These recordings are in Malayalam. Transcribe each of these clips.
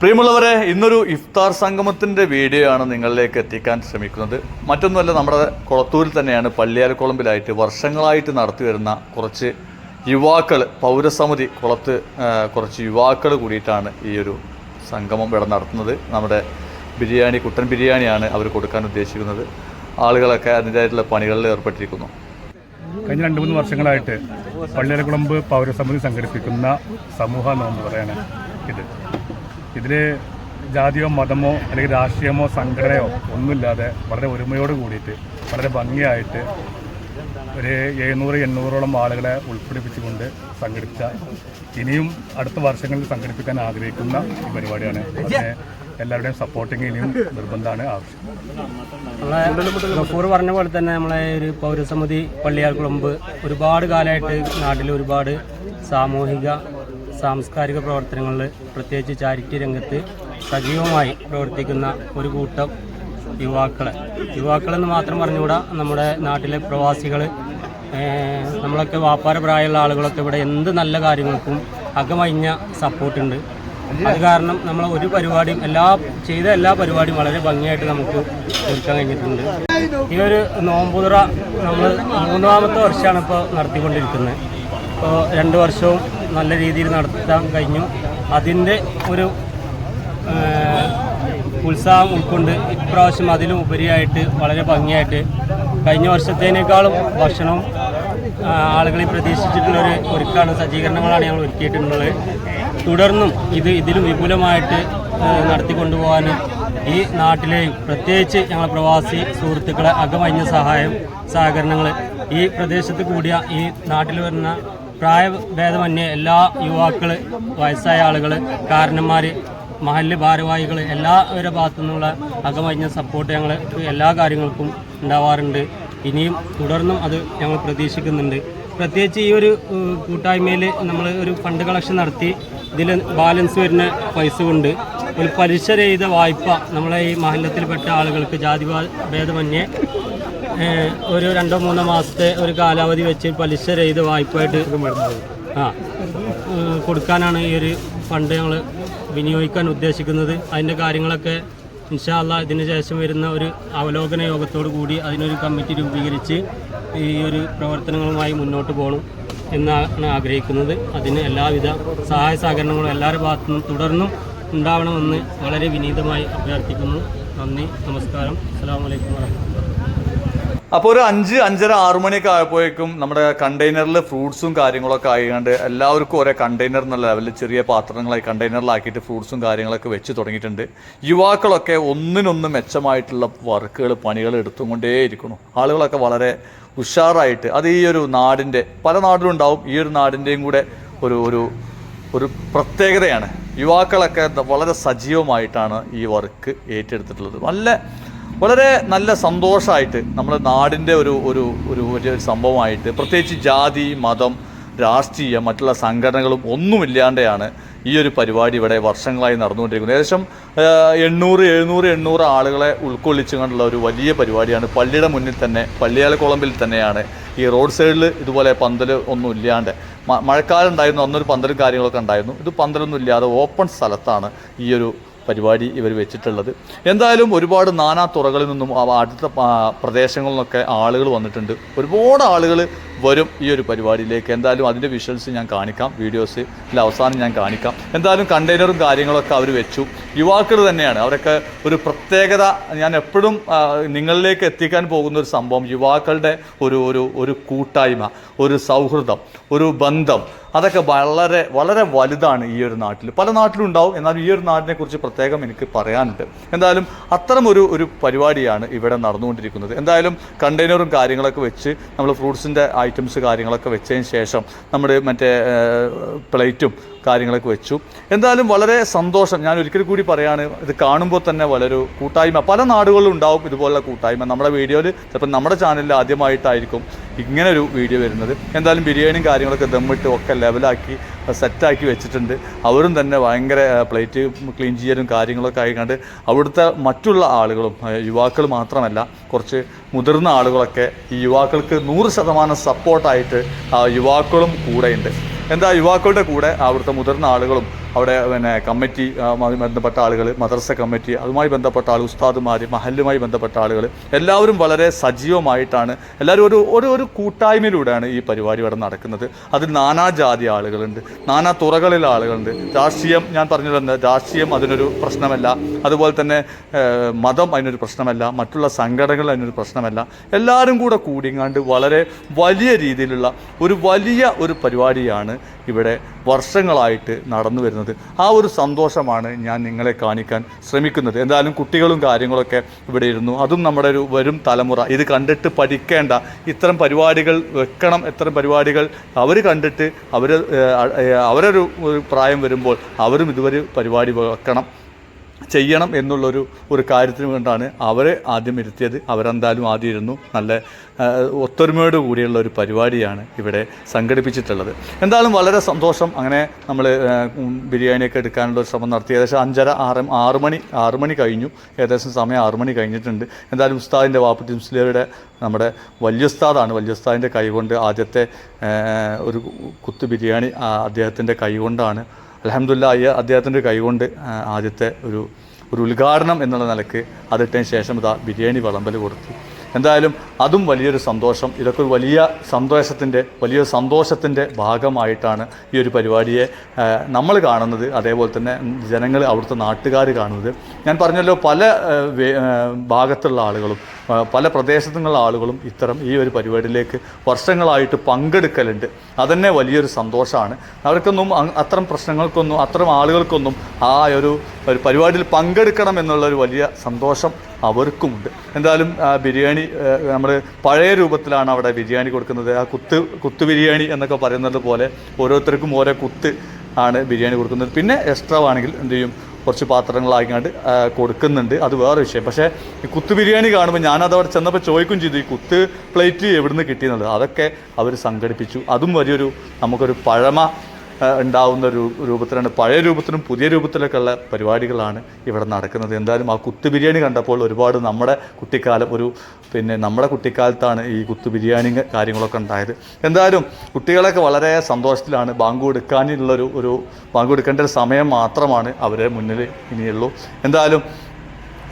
പ്രിയമുള്ളവരെ ഇന്നൊരു ഇഫ്താർ സംഗമത്തിന്റെ വീഡിയോ ആണ് നിങ്ങളിലേക്ക് എത്തിക്കാൻ ശ്രമിക്കുന്നത്. മറ്റൊന്നുമല്ല നമ്മുടെ കുളത്തൂരിൽ തന്നെയാണ് പള്ളിയാലക്കുളമ്പിലായിട്ട് വർഷങ്ങളായിട്ട് നടത്തി വരുന്ന കുറച്ച് യുവാക്കൾ പൗരസമിതി കുളത്ത് കുറച്ച് യുവാക്കൾ കൂടിയിട്ടാണ് ഈ ഒരു സംഗമം ഇവിടെ നടത്തുന്നത്. നമ്മുടെ ബിരിയാണി കുട്ടൻ ബിരിയാണിയാണ് അവർ കൊടുക്കാൻ ഉദ്ദേശിക്കുന്നത്. ആളുകളൊക്കെ അതിന്റെതായിട്ടുള്ള പണികളിൽ ഏർപ്പെട്ടിരിക്കുന്നു. കഴിഞ്ഞ രണ്ട് മൂന്ന് വർഷങ്ങളായിട്ട് പള്ളിയാലക്കുളമ്പ് പൗരസമിതി സംഘടിപ്പിക്കുന്ന സമൂഹ നോമ്പ് പറയാണ് ഇത്. ഇതിൽ ജാതിയോ മതമോ അല്ലെങ്കിൽ രാഷ്ട്രീയമോ സംഘടനയോ ഒന്നുമില്ലാതെ വളരെ ഒരുമയോട് കൂടിയിട്ട് വളരെ ഭംഗിയായിട്ട് ഒരു എഴുന്നൂറ് എണ്ണൂറോളം ആളുകളെ ഉൾപ്പെടുപ്പിച്ചുകൊണ്ട് സംഘടിപ്പിച്ച ഇനിയും അടുത്ത വർഷങ്ങളിൽ സംഘടിപ്പിക്കാൻ ആഗ്രഹിക്കുന്ന ഈ പരിപാടിയാണ്. അതിന് എല്ലാവരുടെയും സപ്പോർട്ടിങ് ഇനിയും നിർബന്ധമാണ് ആവശ്യം. ഗഫൂർ പറഞ്ഞ പോലെ തന്നെ നമ്മളെ ഒരു പൗരസമിതി പള്ളിയാർക്കുളമ്പ് ഒരുപാട് കാലമായിട്ട് നാട്ടിൽ ഒരുപാട് സാമൂഹിക സാംസ്കാരിക പ്രവർത്തനങ്ങളിൽ പ്രത്യേകിച്ച് ചാരിറ്റി രംഗത്ത് സജീവമായി പ്രവർത്തിക്കുന്ന ഒരു കൂട്ടം യുവാക്കളെ. യുവാക്കളെന്ന് മാത്രം പറഞ്ഞുകൂടാ നമ്മുടെ നാട്ടിലെ പ്രവാസികൾ നമ്മളൊക്കെ വാപ്പാര പ്രായമുള്ള ആളുകളൊക്കെ ഇവിടെ എന്ത് നല്ല കാര്യങ്ങൾക്കും അകമഴിഞ്ഞ സപ്പോർട്ടുണ്ട്. അത് കാരണം നമ്മൾ ഒരു പരിപാടിയും എല്ലാ ചെയ്ത എല്ലാ പരിപാടിയും വളരെ ഭംഗിയായിട്ട് നമുക്ക് തീർക്കാൻ കഴിഞ്ഞിട്ടുണ്ട്. ഈ ഒരു നോമ്പുതുറ നമ്മൾ മൂന്നാമത്തെ വർഷമാണ് ഇപ്പോൾ നടത്തിക്കൊണ്ടിരിക്കുന്നത്. ഇപ്പോൾ രണ്ട് വർഷവും നല്ല രീതിയിൽ നടത്താൻ കഴിഞ്ഞു. അതിന്റെ ഒരു ഉത്സാഹം ഉൾക്കൊണ്ട് ഇപ്രാവശ്യം അതിലും ഉപരിയായിട്ട് വളരെ ഭംഗിയായിട്ട് കഴിഞ്ഞ വർഷത്തേനേക്കാളും ഭക്ഷണവും ആളുകളെ പ്രതീക്ഷിച്ചിട്ടുള്ളൊരു ഒരുക്കാണ് സജ്ജീകരണങ്ങളാണ് ഞങ്ങൾ ഒരുക്കിയിട്ടുള്ളത്. തുടർന്നും ഇത് ഇതിലും വിപുലമായിട്ട് നടത്തിക്കൊണ്ടുപോകാൻ ഈ നാട്ടിലെയും പ്രത്യേകിച്ച് ഞങ്ങൾ പ്രവാസി സുഹൃത്തുക്കളെ അകമഞ്ഞ സഹായം സഹകരണങ്ങൾ ഈ പ്രദേശത്ത് കൂടിയ ഈ നാട്ടിൽ വരുന്ന പ്രായഭേദമന്യേ എല്ലാ യുവാക്കൾ വയസ്സായ ആളുകൾ കാരണന്മാർ മഹല്ല് ഭാരവാഹികൾ എല്ലാവരുടെ ഭാഗത്തു നിന്നുള്ള അകമഞ്ഞ സപ്പോർട്ട് ഞങ്ങൾ എല്ലാ കാര്യങ്ങൾക്കും ഉണ്ടാവാറുണ്ട്. ഇനിയും തുടർന്നും അത് ഞങ്ങൾ പ്രതീക്ഷിക്കുന്നുണ്ട്. പ്രത്യേകിച്ച് ഈ ഒരു കൂട്ടായ്മയിൽ നമ്മൾ ഒരു ഫണ്ട് കളക്ഷൻ നടത്തി ഇതിൽ ബാലൻസ് വരുന്ന പൈസ കൊണ്ട് ഒരു പലിശ രഹിത വായ്പ നമ്മളെ ഈ മഹല്ലത്തിൽപ്പെട്ട ആളുകൾക്ക് ജാതി ഭേദമന്യേ ഒരു രണ്ടോ മൂന്നോ മാസത്തെ ഒരു കാലാവധി വെച്ച് പലിശ രഹിത വായ്പയായിട്ട് ആ കൊടുക്കാനാണ് ഈ ഒരു ഫണ്ട് ഞങ്ങൾ വിനിയോഗിക്കാൻ ഉദ്ദേശിക്കുന്നത്. അതിന്റെ കാര്യങ്ങളൊക്കെ ഇൻഷാല്ല ഇതിന് ശേഷം വരുന്ന ഒരു അവലോകന യോഗത്തോടു കൂടി അതിനൊരു കമ്മിറ്റി രൂപീകരിച്ച് ഈ ഒരു പ്രവർത്തനങ്ങളുമായി മുന്നോട്ട് പോകണം എന്നാണ് ആഗ്രഹിക്കുന്നത്. അതിന് എല്ലാവിധ സഹായ സഹകരണങ്ങളും എല്ലാവരുടെ ഭാഗത്തു നിന്നും തുടർന്നും ഉണ്ടാവണമെന്ന് വളരെ വിനീതമായി അഭ്യർത്ഥിക്കുന്നു. നന്ദി നമസ്കാരം. അസ്സാം വലൈക്കും വാഹമത്തുള്ള അപ്പോൾ ഒരു അഞ്ച് അഞ്ചര ആറ് മണിയൊക്കെ ആയപ്പോഴേക്കും നമ്മുടെ കണ്ടെയ്നറിൽ ഫ്രൂട്ട്സും കാര്യങ്ങളൊക്കെ ആയിക്കൊണ്ട് എല്ലാവർക്കും ഒരേ കണ്ടെയ്നർ എന്നുള്ള ലെവലിൽ ചെറിയ പാത്രങ്ങളായി കണ്ടെയ്നറിലാക്കിയിട്ട് ഫ്രൂട്ട്സും കാര്യങ്ങളൊക്കെ വെച്ച് തുടങ്ങിയിട്ടുണ്ട്. യുവാക്കളൊക്കെ ഒന്നിനൊന്ന് മെച്ചമായിട്ടുള്ള വർക്കുകൾ പണികൾ എടുത്തുകൊണ്ടേയിരിക്കുന്നു. ആളുകളൊക്കെ വളരെ ഉഷാറായിട്ട് അത് ഈ ഒരു നാടിന്റെ പല നാട്ടിലും ഉണ്ടാവും ഈ ഒരു നാടിന്റെയും കൂടെ ഒരു ഒരു ഒരു പ്രത്യേകതയാണ്. യുവാക്കളൊക്കെ വളരെ സജീവമായിട്ടാണ് ഈ വർക്ക് ഏറ്റെടുത്തിട്ടുള്ളത്. നല്ല വളരെ നല്ല സന്തോഷമായിട്ട് നമ്മുടെ നാടിന്റെ ഒരു ഒരു ഒരു ഒരു സംഭവമായിട്ട് പ്രത്യേകിച്ച് ജാതി മതം രാഷ്ട്രീയം മറ്റുള്ള സംഘടനകളും ഒന്നുമില്ലാണ്ടെയാണ് ഈ ഒരു പരിപാടി ഇവിടെ വർഷങ്ങളായി നടന്നുകൊണ്ടിരിക്കുന്നത്. ഏകദേശം എണ്ണൂറ് എഴുന്നൂറ് എണ്ണൂറ് ആളുകളെ ഉൾക്കൊള്ളിച്ചുകൊണ്ടുള്ള ഒരു വലിയ പരിപാടിയാണ്. പള്ളിയുടെ മുന്നിൽ തന്നെ പള്ളിയാലക്കുളമ്പിൽ തന്നെയാണ് ഈ റോഡ് സൈഡിൽ ഇതുപോലെ പന്തൽ ഒന്നും ഇല്ലാണ്ട്. മഴക്കാലം ഉണ്ടായിരുന്നു അന്നൊരു പന്തലും കാര്യങ്ങളൊക്കെ ഉണ്ടായിരുന്നു. ഇത് പന്തലൊന്നും ഇല്ലാതെ ഓപ്പൺ സ്ഥലത്താണ് ഈ ഒരു പരിപാടി ഇവർ വെച്ചിട്ടുള്ളത്. എന്തായാലും ഒരുപാട് നാനാ തുറകളിൽ നിന്നും അടുത്ത പ്രദേശങ്ങളിൽ നിന്നൊക്കെ ആളുകൾ വന്നിട്ടുണ്ട്. ഒരുപാട് ആളുകൾ വരും ഈ ഒരു പരിപാടിയിലേക്ക്. എന്തായാലും അതിന്റെ വിഷ്വൽസ് ഞാൻ കാണിക്കാം വീഡിയോസ് ഇതിൽ അവസാനം ഞാൻ കാണിക്കാം. എന്തായാലും കണ്ടെയ്നറും കാര്യങ്ങളൊക്കെ അവർ വെച്ചു. യുവാക്കൾ തന്നെയാണ്. അവരൊക്കെ ഒരു പ്രത്യേകത ഞാൻ എപ്പോഴും നിങ്ങളിലേക്ക് എത്തിക്കാൻ പോകുന്ന ഒരു സംഭവം യുവാക്കളുടെ ഒരു ഒരു ഒരു കൂട്ടായ്മ ഒരു സൗഹൃദം ഒരു ബന്ധം. അതൊക്കെ വളരെ വളരെ വലുതാണ് ഈ ഒരു നാട്ടിൽ പല നാട്ടിലും ഉണ്ടാവും. എന്നാലും ഈ ഒരു നാടിനെ കുറിച്ച് പ്രത്യേകം എനിക്ക് പറയാനുണ്ട്. എന്തായാലും അത്തരം ഒരു ഒരു പരിപാടിയാണ് ഇവിടെ നടന്നുകൊണ്ടിരിക്കുന്നത്. എന്തായാലും കണ്ടെയ്നറും കാര്യങ്ങളൊക്കെ വെച്ച് നമ്മൾ ഫ്രൂട്ട്സിന്റെ ഐറ്റംസ് കാര്യങ്ങളൊക്കെ വെച്ചതിന് ശേഷം നമ്മുടെ മറ്റേ പ്ലേറ്റും കാര്യങ്ങളൊക്കെ വെച്ചു. എന്തായാലും വളരെ സന്തോഷം. ഞാൻ ഒരിക്കൽ കൂടി പറയാണ് ഇത് കാണുമ്പോൾ തന്നെ വളരെ കൂട്ടായ്മ. പല നാടുകളിലും ഉണ്ടാവും ഇതുപോലുള്ള കൂട്ടായ്മ. നമ്മുടെ വീഡിയോയിൽ ചിലപ്പോൾ നമ്മുടെ ചാനലിൽ ആദ്യമായിട്ടായിരിക്കും ഇങ്ങനെ ഒരു വീഡിയോ വരുന്നത്. എന്തായാലും ബിരിയാണിയും കാര്യങ്ങളൊക്കെ ദമ്മിട്ട് ഒക്കെ ലെവലാക്കി സെറ്റാക്കി വെച്ചിട്ടുണ്ട്. അവരും തന്നെ ഭയങ്കര പ്ലേറ്റ് ക്ലീൻ ചെയ്യലും കാര്യങ്ങളൊക്കെ ആയിക്കൊണ്ട് അവിടുത്തെ മറ്റുള്ള ആളുകളും യുവാക്കൾ മാത്രമല്ല കുറച്ച് മുതിർന്ന ആളുകളൊക്കെ ഈ യുവാക്കൾക്ക് നൂറ് ശതമാനം സപ്പോർട്ടായിട്ട് യുവാക്കളും കൂടെയുണ്ട്. എന്താ യുവാക്കളുടെ കൂടെ അവിടുത്തെ മുതിർന്ന ആളുകളും അവിടെ പിന്നെ കമ്മിറ്റി ബന്ധപ്പെട്ട ആളുകൾ മദർസ കമ്മിറ്റി അതുമായി ബന്ധപ്പെട്ട ആൾ ഉസ്താദുമാർ മഹല്ലുമായി ബന്ധപ്പെട്ട ആളുകൾ എല്ലാവരും വളരെ സജീവമായിട്ടാണ് എല്ലാവരും ഒരു ഒരു ഒരു കൂട്ടായ്മയിലൂടെയാണ് ഈ പരിപാടി ഇവിടെ നടക്കുന്നത്. അതിൽ നാനാജാതി ആളുകളുണ്ട് നാനാ തുറകളിലെ ആളുകളുണ്ട്. രാഷ്ട്രീയം ഞാൻ പറഞ്ഞു തന്നെ രാഷ്ട്രീയം അതിനൊരു പ്രശ്നമല്ല. അതുപോലെ തന്നെ മതം അതിനൊരു പ്രശ്നമല്ല. മറ്റുള്ള സംഘടനകൾ അതിനൊരു പ്രശ്നമല്ല. എല്ലാവരും കൂടെ കൂടിങ്ങാണ്ട് വളരെ വലിയ രീതിയിലുള്ള ഒരു വലിയ ഒരു പരിപാടിയാണ് ഇവിടെ വർഷങ്ങളായിട്ട് നടന്നു വരുന്നത്. ആ ഒരു സന്തോഷമാണ് ഞാൻ നിങ്ങളെ കാണിക്കാൻ ശ്രമിക്കുന്നത്. എന്തായാലും കുട്ടികളും കാര്യങ്ങളൊക്കെ ഇവിടെ ഇരുന്നു. അതും നമ്മുടെ ഒരു വരും തലമുറ. ഇത് കണ്ടിട്ട് പഠിക്കേണ്ട. ഇത്തരം പരിപാടികൾ വെക്കണം. ഇത്തരം പരിപാടികൾ അവർ കണ്ടിട്ട് അവർ അവരൊരു പ്രായം വരുമ്പോൾ അവരും ഇതുവരെ പരിപാടി വെക്കണം. ചെയ്യണം എന്നുള്ളൊരു ഒരു കാര്യത്തിന് വേണ്ടാണ് അവരെ ആദ്യം ഇരുത്തിയത്. അവരെന്തായാലും ആദ്യം ഇരുന്നു. നല്ല ഒത്തൊരുമയോട് കൂടിയുള്ള ഒരു പരിപാടിയാണ് ഇവിടെ സംഘടിപ്പിച്ചിട്ടുള്ളത്. എന്തായാലും വളരെ സന്തോഷം. അങ്ങനെ നമ്മൾ ബിരിയാണിയൊക്കെ എടുക്കാനുള്ള ഒരു ശ്രമം നടത്തി. ഏകദേശം അഞ്ചര ആറ് ആറ് മണി ആറ് മണി കഴിഞ്ഞു. ഏകദേശം സമയം ആറ് മണി കഴിഞ്ഞിട്ടുണ്ട്. എന്തായാലും ഉസ്താദിന്റെ വാപ്പുട്ടി മുസ്ലിയുടെ നമ്മുടെ വലിയ ഉസ്താദാണ്. വലിയ ഉസ്താദിന്റെ കൈകൊണ്ട് ആദ്യത്തെ ഒരു കുത്തു ബിരിയാണി അദ്ദേഹത്തിന്റെ കൈകൊണ്ടാണ് അലഹമുല്ല അയ്യ അദ്ദേഹത്തിന്റെ കൈകൊണ്ട് ആദ്യത്തെ ഒരു ഒരു ഉദ്ഘാടനം എന്നുള്ള നിലയ്ക്ക് അതിട്ടതിന് ശേഷം ഇതാ ബിരിയാണി വിളമ്പൽ കൊടുത്തു. എന്തായാലും അതും വലിയൊരു സന്തോഷം. ഇതൊക്കെ ഒരു വലിയ സന്തോഷത്തിന്റെ വലിയൊരു സന്തോഷത്തിന്റെ ഭാഗമായിട്ടാണ് ഈ ഒരു പരിപാടിയെ നമ്മൾ കാണുന്നത്. അതേപോലെ തന്നെ ജനങ്ങൾ അവിടുത്തെ നാട്ടുകാർ കാണുന്നത്. ഞാൻ പറഞ്ഞല്ലോ പല ഭാഗത്തുള്ള ആളുകളും പല പ്രദേശത്തു നിന്നുള്ള ആളുകളും ഇത്തരം ഈ ഒരു പരിപാടിയിലേക്ക് വർഷങ്ങളായിട്ട് പങ്കെടുക്കലുണ്ട്. അതന്നെ വലിയൊരു സന്തോഷമാണ്. അവർക്കൊന്നും അത്തരം പ്രശ്നങ്ങൾക്കൊന്നും അത്തരം ആളുകൾക്കൊന്നും ആ ഒരു പരിപാടിയിൽ പങ്കെടുക്കണം എന്നുള്ളൊരു വലിയ സന്തോഷം അവർക്കുമുണ്ട്. എന്തായാലും ആ, ബിരിയാണി നമ്മൾ പഴയ രൂപത്തിലാണ് അവിടെ ബിരിയാണി കൊടുക്കുന്നത്. ആ കുത്ത് കുത്ത് ബിരിയാണി എന്നൊക്കെ പറയുന്നത് പോലെ ഓരോരുത്തർക്കും ഓരോ കുത്ത് ആണ് ബിരിയാണി കൊടുക്കുന്നത്. പിന്നെ എക്സ്ട്രാ ആണെങ്കിൽ എന്ത് ചെയ്യും? കുറച്ച് പാത്രങ്ങളായിക്കാണ്ട് കൊടുക്കുന്നുണ്ട്. അത് വേറെ വിഷയം. പക്ഷേ ഈ കുത്ത് ബിരിയാണി കാണുമ്പോൾ ഞാനത് അവിടെ ചെന്നപ്പോൾ ചോദിക്കും ചെയ്തു ഈ കുത്ത് പ്ലേറ്റ് എവിടുന്ന് കിട്ടിയെന്നുള്ളത്? അതൊക്കെ അവർ സംഘടിപ്പിച്ചു. അതും വലിയൊരു നമുക്കൊരു പഴമ ഉണ്ടാവുന്ന രൂപത്തിലാണ്. പഴയ രൂപത്തിലും പുതിയ രൂപത്തിലൊക്കെ ഉള്ള പരിപാടികളാണ് ഇവിടെ നടക്കുന്നത്. എന്തായാലും ആ കുത്തു ബിരിയാണി കണ്ടപ്പോൾ ഒരുപാട് നമ്മുടെ കുട്ടിക്കാലം ഒരു പിന്നെ നമ്മുടെ കുട്ടിക്കാലത്താണ് ഈ കുത്തു ബിരിയാണി കാര്യങ്ങളൊക്കെ ഉണ്ടായത്. എന്തായാലും കുട്ടികളൊക്കെ വളരെ സന്തോഷത്തിലാണ്. ബാങ്ക് കൊടുക്കാനുള്ളൊരു ഒരു ബാങ്ക് കൊടുക്കേണ്ട ഒരു സമയം മാത്രമാണ് അവരെ മുന്നിൽ ഇനിയുള്ളൂ. എന്തായാലും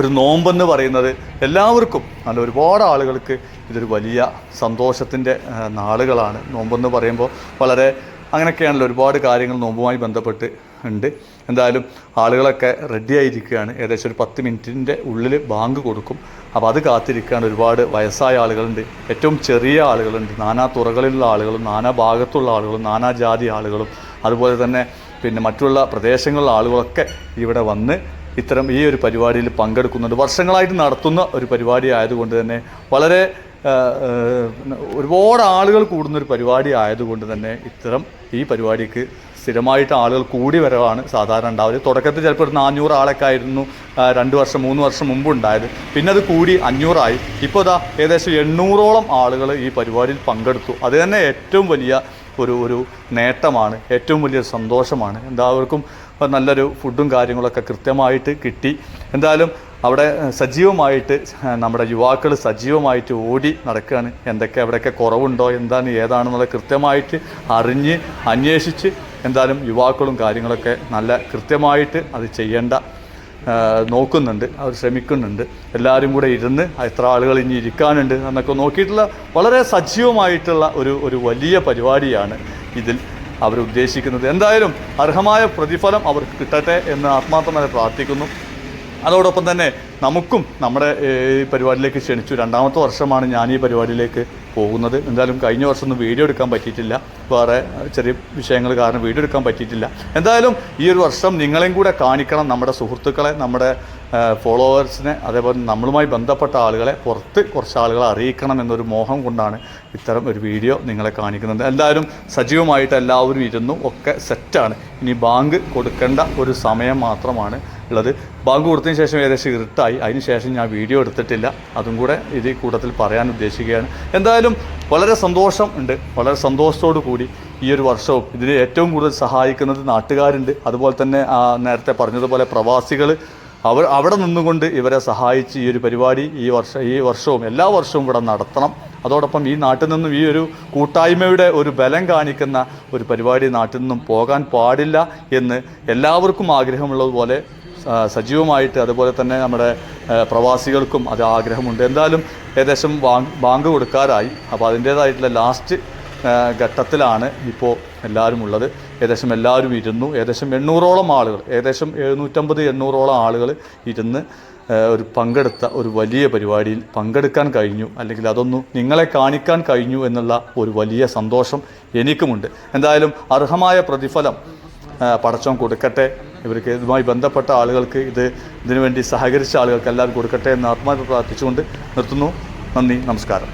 ഒരു നോമ്പെന്ന് പറയുന്നത് എല്ലാവർക്കും നല്ല ഒരുപാട് ആളുകൾക്ക് ഇതൊരു വലിയ സന്തോഷത്തിന്റെ നാളുകളാണ്. നോമ്പെന്ന് പറയുമ്പോൾ വളരെ അങ്ങനെയൊക്കെയാണല്ലോ ഒരുപാട് കാര്യങ്ങൾ നോമ്പുമായി ബന്ധപ്പെട്ട് ഉണ്ട്. എന്തായാലും ആളുകളൊക്കെ റെഡി ആയിരിക്കുകയാണ്. ഏകദേശം ഒരു പത്ത് മിനിറ്റിന്റെ ഉള്ളിൽ ബാങ്ക് കൊടുക്കും. അപ്പോൾ അത് കാത്തിരിക്കുകയാണ്. ഒരുപാട് വയസ്സായ ആളുകളുണ്ട്. ഏറ്റവും ചെറിയ ആളുകളുണ്ട്. നാനാ തുറകളിലുള്ള ആളുകളും നാനാ ഭാഗത്തുള്ള ആളുകളും നാനാ ജാതി ആളുകളും. അതുപോലെ തന്നെ പിന്നെ മറ്റുള്ള പ്രദേശങ്ങളിലുള്ള ആളുകളൊക്കെ ഇവിടെ വന്ന് ഇത്തരം ഈ ഒരു പരിപാടിയിൽ പങ്കെടുക്കുന്നുണ്ട്. വർഷങ്ങളായിട്ട് നടത്തുന്ന ഒരു പരിപാടി ആയതുകൊണ്ട് തന്നെ വളരെ ഒരുപാട് ആളുകൾ കൂടുന്ന ഒരു പരിപാടി ആയതുകൊണ്ട് തന്നെ ഇത്തരം ഈ പരിപാടിക്ക് സ്ഥിരമായിട്ട് ആളുകൾ കൂടി വരവാണ് സാധാരണ ഉണ്ടാവുക തുടക്കത്തിൽ ചിലപ്പോൾ ഒരു നാനൂറ് ആളൊക്കെ ആയിരുന്നു രണ്ട് വർഷം മൂന്ന് വർഷം മുമ്പ് ഉണ്ടായത്. പിന്നെ അത് കൂടി അഞ്ഞൂറായി. ഇപ്പോൾ ഇതാ ഏകദേശം എണ്ണൂറോളം ആളുകൾ ഈ പരിപാടിയിൽ പങ്കെടുത്തു. അത് തന്നെ ഏറ്റവും വലിയ ഒരു ഒരു നേട്ടമാണ് ഏറ്റവും വലിയ സന്തോഷമാണ്. എല്ലാവർക്കും നല്ലൊരു ഫുഡും കാര്യങ്ങളൊക്കെ കൃത്യമായിട്ട് കിട്ടി. എന്തായാലും അവിടെ സജീവമായിട്ട് നമ്മുടെ യുവാക്കൾ സജീവമായിട്ട് ഓടി നടക്കുകയാണ് എന്തൊക്കെ അവിടെയൊക്കെ കുറവുണ്ടോ എന്താണ് ഏതാണെന്നുള്ളത് കൃത്യമായിട്ട് അറിഞ്ഞ് അന്വേഷിച്ച് എന്തായാലും യുവാക്കളും കാര്യങ്ങളൊക്കെ നല്ല കൃത്യമായിട്ട് അത് ചെയ്യേണ്ട നോക്കുന്നുണ്ട് അവർ ശ്രമിക്കുന്നുണ്ട്. എല്ലാവരും കൂടെ ഇരുന്ന് എത്ര ആളുകൾ ഇനി ഇരിക്കാനുണ്ട് എന്നൊക്കെ നോക്കിയിട്ടുള്ള വളരെ സജീവമായിട്ടുള്ള ഒരു ഒരു വലിയ പരിപാടിയാണ് ഇതിൽ അവർ ഉദ്ദേശിക്കുന്നത്. എന്തായാലും അർഹമായ പ്രതിഫലം അവർക്ക് കിട്ടട്ടെ എന്ന് ആത്മാർത്ഥമായി പ്രാർത്ഥിക്കുന്നു. അതോടൊപ്പം തന്നെ നമുക്കും നമ്മുടെ ഈ പരിപാടിയിലേക്ക് ക്ഷണിച്ചു. രണ്ടാമത്തെ വർഷമാണ് ഞാൻ ഈ പരിപാടിയിലേക്ക് പോകുന്നത്. എന്തായാലും കഴിഞ്ഞ വർഷം ഒന്നും വീഡിയോ എടുക്കാൻ പറ്റിയിട്ടില്ല. വേറെ ചെറിയ വിഷയങ്ങൾ കാരണം വീഡിയോ എടുക്കാൻ പറ്റിയിട്ടില്ല. എന്തായാലും ഈ ഒരു വർഷം നിങ്ങളെയും കൂടെ കാണിക്കണം നമ്മുടെ സുഹൃത്തുക്കളെ നമ്മുടെ ഫോളോവേഴ്സിനെ അതേപോലെ നമ്മളുമായി ബന്ധപ്പെട്ട ആളുകളെ പുറത്ത് കുറച്ച് ആളുകളെ അറിയിക്കണം എന്നൊരു മോഹം കൊണ്ടാണ് ഇത്തരം ഒരു വീഡിയോ നിങ്ങളെ കാണിക്കുന്നത്. എന്തായാലും സജീവമായിട്ട് എല്ലാവരും ഇരുന്നു. ഒക്കെ സെറ്റാണ് ഇനി ബാങ്ക് കൊടുക്കേണ്ട ഒരു സമയം മാത്രമാണ്. ഉള്ളത്. ബാങ്ക് കൊടുത്തതിന് ശേഷം ഏകദേശം ഇരുട്ടായി. അതിന് ശേഷം ഞാൻ വീഡിയോ എടുത്തിട്ടില്ല. അതും കൂടെ ഇത് കൂട്ടത്തിൽ പറയാൻ ഉദ്ദേശിക്കുകയാണ്. എന്തായാലും വളരെ സന്തോഷം ഉണ്ട്. വളരെ സന്തോഷത്തോടു കൂടി ഈ ഒരു വർഷവും ഇതിൽ ഏറ്റവും കൂടുതൽ സഹായിക്കുന്നത് നാട്ടുകാരുണ്ട്. അതുപോലെ തന്നെ നേരത്തെ പറഞ്ഞതുപോലെ പ്രവാസികൾ അവർ അവിടെ നിന്നുകൊണ്ട് ഇവരെ സഹായിച്ച് ഈ ഒരു പരിപാടി ഈ വർഷം ഈ വർഷവും എല്ലാ വർഷവും ഇവിടെ നടത്തണം. അതോടൊപ്പം ഈ നാട്ടിൽ നിന്നും ഈ ഒരു കൂട്ടായ്മയുടെ ഒരു ബലം കാണിക്കുന്ന ഒരു പരിപാടി നാട്ടിൽ നിന്നും പോകാൻ പാടില്ല എന്ന് എല്ലാവർക്കും ആഗ്രഹമുള്ളതുപോലെ സജീവമായിട്ട് അതുപോലെ തന്നെ നമ്മുടെ പ്രവാസികൾക്കും അത് ആഗ്രഹമുണ്ട്. എന്തായാലും ഏകദേശം ബാങ്ക് ബാങ്ക് കൊടുക്കാറായി. അപ്പോൾ അതിന്റേതായിട്ടുള്ള ലാസ്റ്റ് ഘട്ടത്തിലാണ് ഇപ്പോൾ എല്ലാവരും ഉള്ളത്. ഏകദേശം എല്ലാവരും ഇരുന്നു. ഏകദേശം എണ്ണൂറോളം ആളുകൾ ഏകദേശം എഴുന്നൂറ്റമ്പത് എണ്ണൂറോളം ആളുകൾ ഇരുന്ന് ഒരു പങ്കെടുത്ത ഒരു വലിയ പരിപാടിയിൽ പങ്കെടുക്കാൻ കഴിഞ്ഞു. അല്ലെങ്കിൽ അതൊന്നും നിങ്ങളെ കാണിക്കാൻ കഴിഞ്ഞു എന്നുള്ള ഒരു വലിയ സന്തോഷം എനിക്കുമുണ്ട്. എന്തായാലും അർഹമായ പ്രതിഫലം പടച്ചോൻ കൊടുക്കട്ടെ. ഇവർക്ക് ഇതുമായി ബന്ധപ്പെട്ട ആളുകൾക്ക് ഇത് ഇതിനുവേണ്ടി സഹകരിച്ച ആളുകൾക്ക് എല്ലാവരും കൊടുക്കട്ടെ എന്ന് ആത്മാർത്ഥ പ്രാർത്ഥിച്ചുകൊണ്ട് നിർത്തുന്നു. നന്ദി നമസ്കാരം.